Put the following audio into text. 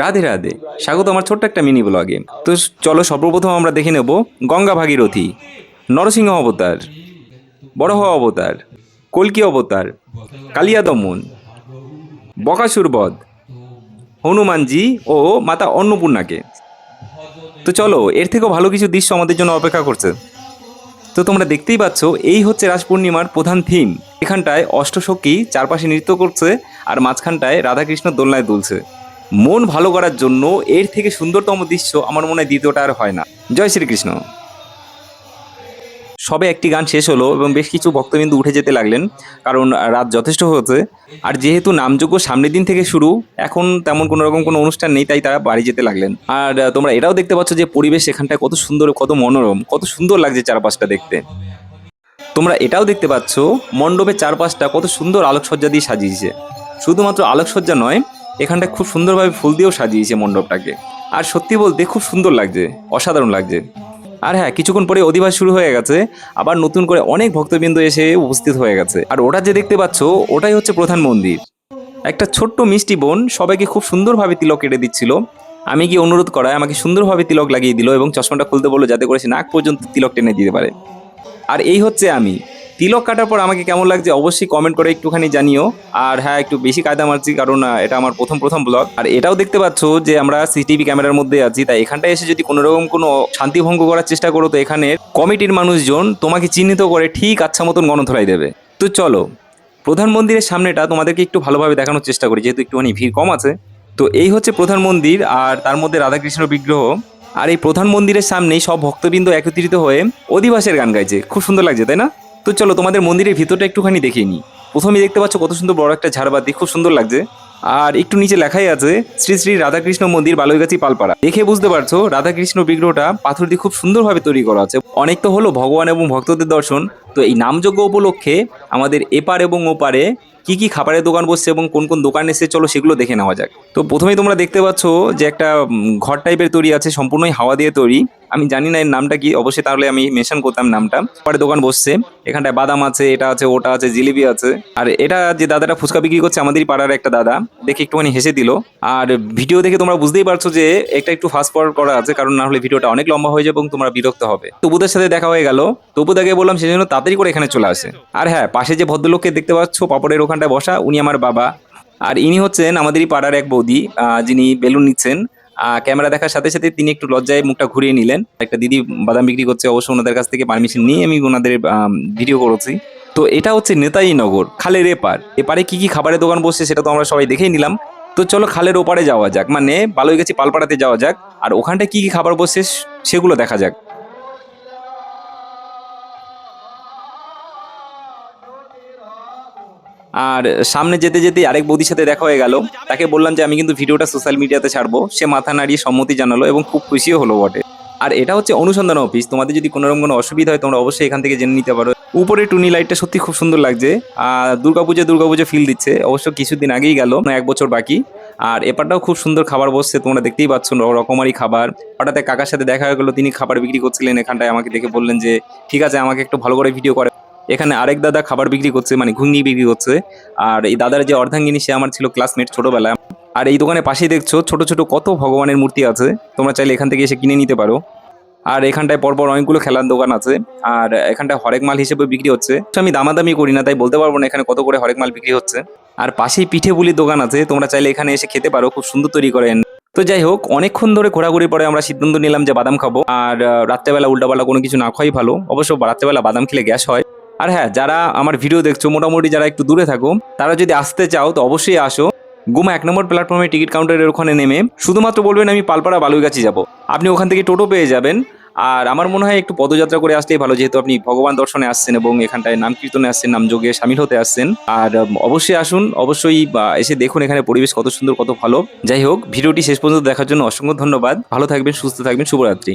রাধে রাধে। স্বাগত আমার ছোট্ট একটা মিনি ব্লগে তো চলো সর্বপ্রথম আমরা দেখে নেব গঙ্গা ভাগীরথী, নরসিংহ অবতার, বড়হ অবতার, কল্কি অবতার, কালিয়া দমন, বকাসুর বধ, হনুমানজি ও মাতা অন্নপূর্ণাকে। তো চলো, এর থেকেও ভালো কিছু দৃশ্য আমাদের জন্য অপেক্ষা করছে। তো তোমরা দেখতেই পাচ্ছ, এই হচ্ছে রাস পূর্ণিমার প্রধান থিম এখানটায় অষ্টসখী চারপাশে নৃত্য করছে আর মাঝখানটায় রাধাকৃষ্ণ দোলনায় দুলছে। মন ভালো করার জন্য এর থেকে সুন্দরতম দৃশ্য আমার মনে হয় দ্বিতীয়টা আর হয় না। জয় শ্রীকৃষ্ণ। সবে একটি গান শেষ হলো এবং বেশ কিছু ভক্তবিন্দু উঠে যেতে লাগলেন, কারণ রাত যথেষ্ট হয়েছে। আর যেহেতু নামযোগ্য সামনের দিন থেকে শুরু, এখন তেমন কোনো রকম কোনো অনুষ্ঠান নেই, তাই তারা বাড়ি যেতে লাগলেন। আর তোমরা এটাও দেখতে পাচ্ছ যে পরিবেশ এখানটায় কত সুন্দর, কত মনোরম, কত সুন্দর লাগছে চারপাশটা দেখতে। তোমরা এটাও দেখতে পাচ্ছ, মণ্ডপের চারপাশটা কত সুন্দর আলোকসজ্জা দিয়ে সাজিয়েছে। শুধুমাত্র আলোকসজ্জা নয় এখানটা খুব সুন্দরভাবে ফুল দিয়েও সাজিয়েছে মণ্ডপটাকে। আর সত্যি বলতে খুব সুন্দর লাগছে, অসাধারণ লাগছে। আর হ্যাঁ কিছুক্ষণ পরে অধিবাস শুরু হয়ে গেছে, আবার নতুন করে অনেক ভক্তবৃন্দ এসে উপস্থিত হয়ে গেছে। আর ওটা যে দেখতে পাচ্ছ, ওটাই হচ্ছে প্রধান মন্দির। একটা ছোট্ট মিষ্টি বোন সবাইকে খুব সুন্দরভাবে তিলক কেটে দিচ্ছিল। আমি গিয়ে অনুরোধ করায় আমাকে সুন্দরভাবে তিলক লাগিয়ে দিল এবং চশমাটা খুলতে বলল যাতে করে সে নাক পর্যন্ত তিলক টেনে দিতে পারে। আর এই হচ্ছে আমি। তিলক কাটার পর আমাকে কেমন লাগছে অবশ্যই কমেন্ট করে একটুখানি জানিও। আর হ্যাঁ একটু বেশি কায়দা মারছি, কারণ এটা আমার প্রথম প্রথম ব্লগ আর এটাও দেখতে পাচ্ছ যে আমরা সিসিটিভি ক্যামেরার মধ্যে আছি, তাই এখানটায় এসে যদি কোনো রকম কোনো শান্তি ভঙ্গ করার চেষ্টা করো, তো এখানে কমিটির মানুষজন তোমাকে চিহ্নিত করে ঠিক আচ্ছা মতন গণধরাই দেবে। তো চলো, প্রধান মন্দিরের সামনেটা তোমাদেরকে একটু ভালোভাবে দেখানোর চেষ্টা করি, যেহেতু একটুখানি ভিড় কম আছে। তো এই হচ্ছে প্রধান মন্দির, আর তার মধ্যে রাধাকৃষ্ণ বিগ্রহ। আর এই প্রধান মন্দিরের সামনেই সব ভক্তবৃন্দ একত্রিত হয়ে অধিবাসের গান গাইছে। খুব সুন্দর লাগছে, তাই না? তো চলো তোমাদের মন্দিরের ভিতরটা একটুখানি দেখিয়ে নিই। প্রথমেই দেখতে পাচ্ছ কত সুন্দর বড় একটা ঝাড়বাতি, খুব সুন্দর লাগছে। আর একটু নিচে লেখাই আছে, শ্রী শ্রী রাধাকৃষ্ণ মন্দির বালুইগাছি পালপাড়া। দেখে বুঝতে পারছ, রাধাকৃষ্ণ বিগ্রহটা পাথর দিয়ে খুব সুন্দরভাবে তৈরি করা আছে। অনেক তো হলো ভগবান এবং ভক্তদের দর্শন। তো এই নামযজ্ঞ উপলক্ষে আমাদের এপার এবং ওপারে কি কি খাবারের দোকান বসছে এবং কোন কোন দোকান এসে চলো সেগুলো দেখে নেওয়া যাক। তো প্রথমেই তোমরা দেখতে পাচ্ছ যে একটা ঘর টাইপের তৈরি আছে, সম্পূর্ণই হাওয়া দিয়ে তৈরি। আমি জানি না এর নামটা কি, অবশ্যই তাহলে আমি মেনশন করতাম নামটা। পরে দোকান বসছে, এখানটায় বাদাম আছে, এটা আছে, ওটা আছে, জিলিপি আছে। আর এটা যে দাদাটা ফুচকা বিক্রি করছে, আমাদেরই পাড়ার একটা দাদা, দেখে একটুখানি হেসে দিল। আর ভিডিও দেখে তোমরা বুঝতেই পারছ যে একটা একটু ফাস্ট ফরওয়ার্ড করা আছে, কারণ না হলে ভিডিওটা অনেক লম্বা হয়ে যাবে এবং তোমরা বিরক্ত হবে। তবুদের সাথে দেখা হয়ে গেল। তবু তবুদাকে বললাম সেই জন্য তাড়াতাড়ি করে এখানে চলে আসে। আর হ্যাঁ পাশে যে ভদ্রলোককে দেখতে পাচ্ছ, পাপড়ের ওখানটায় বসা, উনি আমার বাবা। আর ইনি হচ্ছেন আমাদেরই পাড়ার এক বৌদি যিনি বেলুন নিচ্ছেন। ক্যামেরা দেখার সাথে সাথে তিনি একটু লজ্জায় মুখটা ঘুরিয়ে নিলেন। একটা দিদি বাদাম বিক্রি করছে অবশ্য ওনাদের কাছ থেকে পারমিশন নিয়ে আমি ওনাদের ভিডিও করেছি। তো এটা হচ্ছে নেতাজি নগর, খালের এপার। এপারে কি কি খাবারের দোকান বসছে সেটা তো আমরা সবাই দেখেই নিলাম। তো চলো খালের ওপারে যাওয়া যাক। মানে বালুই গেছি পালপাড়াতে যাওয়া যাক। আর ওখানটায় কি কি খাবার বসছে সেগুলো দেখা যাক। আর সামনে যেতে যেতে আরেক বৌদির সাথে দেখা হয়ে গেল। তাকে বললাম যে, আমি কিন্তু ভিডিওটা সোশ্যাল মিডিয়াতে ছাড়বো। সে মাথা নাড়িয়ে সম্মতি জানালো এবং খুব খুশিও হলো বটে। আর এটা হচ্ছে অনুসন্ধান অফিস তোমাদের যদি কোনো রকম কোনো অসুবিধা হয়, তোমরা অবশ্যই এখান থেকে জেনে নিতে পারো। উপরে টুনি লাইটটা সত্যি খুব সুন্দর লাগছে। আর দুর্গাপুজো দুর্গাপুজো ফিল দিচ্ছে। অবশ্য কিছুদিন আগেই গেল এক বছর বাকি। আর এপারটাও খুব সুন্দর খাবার বসছে, তোমরা দেখতেই পাচ্ছ রকমারি খাবার। হঠাৎ কাকার সাথে দেখা হয়ে গেলো, তিনি খাবার বিক্রি করছিলেন এখানটায়। আমাকে দেখে বললেন যে, ঠিক আছে, আমাকে একটু ভালো করে ভিডিও করে। এখানে আরেক দাদা খাবার বিক্রি করছে মানে ঘুগনি বিক্রি করছে। আর এই দাদার যে অর্ধাঙ্গিনী, সে আমার ছিল ক্লাসমেট ছোটবেলায়। আর এই দোকানে পাশেই দেখছ, ছোট ছোট কত ভগবানের মূর্তি আছে। তোমরা চাইলে এখান থেকে এসে কিনে নিতে পারো। আর এখানটায় পরপর অনেকগুলো খেলার দোকান আছে। আর এখানটায় হরেক মাল হিসেবে বিক্রি হচ্ছে। আমি দামাদামি করি না, তাই বলতে পারব না এখানে কত করে হরেক মাল বিক্রি হচ্ছে। আর পাশেই পিঠে বুলির দোকান আছে, তোমরা চাইলে এখানে এসে খেতে পারো, খুব সুন্দর তৈরি করেন তো যাই হোক, অনেকক্ষণ ধরে ঘোরাঘুরি পরে আমরা সিদ্ধান্ত নিলাম যে বাদাম খাব। আর রাত্রেবেলা উল্টাপাল্টা কোনো কিছু না খাওয়াই ভালো। অবশ্য রাত্রেবেলা বাদাম খেলে গ্যাস হয়। আর হ্যাঁ যারা আমার ভিডিও দেখছ, মোটামুটি যারা একটু দূরে থাকো, তারা যদি আসতে চাও, তো অবশ্যই আসো। গুমা এক নম্বর প্ল্যাটফর্মে টিকিট কাউন্টারের ওখানে নেমে, শুধুমাত্র বলবেন আমি পালপাড়া বালুইগাছি যাব। আপনি ওখান থেকে টোটো পেয়ে যাবেন। আর আমার মনে হয় একটু পদযাত্রা করে আসলেই ভালো, যেহেতু আপনি ভগবান দর্শনে আসছেন এবং এখানটায় নাম কীর্তনে আসছেন, নাম যোগে সামিল হতে আসছেন। আর অবশ্যই আসুন, অবশ্যই এসে দেখুন এখানে পরিবেশ কত সুন্দর, কত ভালো। যাই হোক, ভিডিওটি শেষ পর্যন্ত দেখার জন্য অসংখ্য ধন্যবাদ। ভালো থাকবেন, সুস্থ থাকবেন, শুভরাত্রি।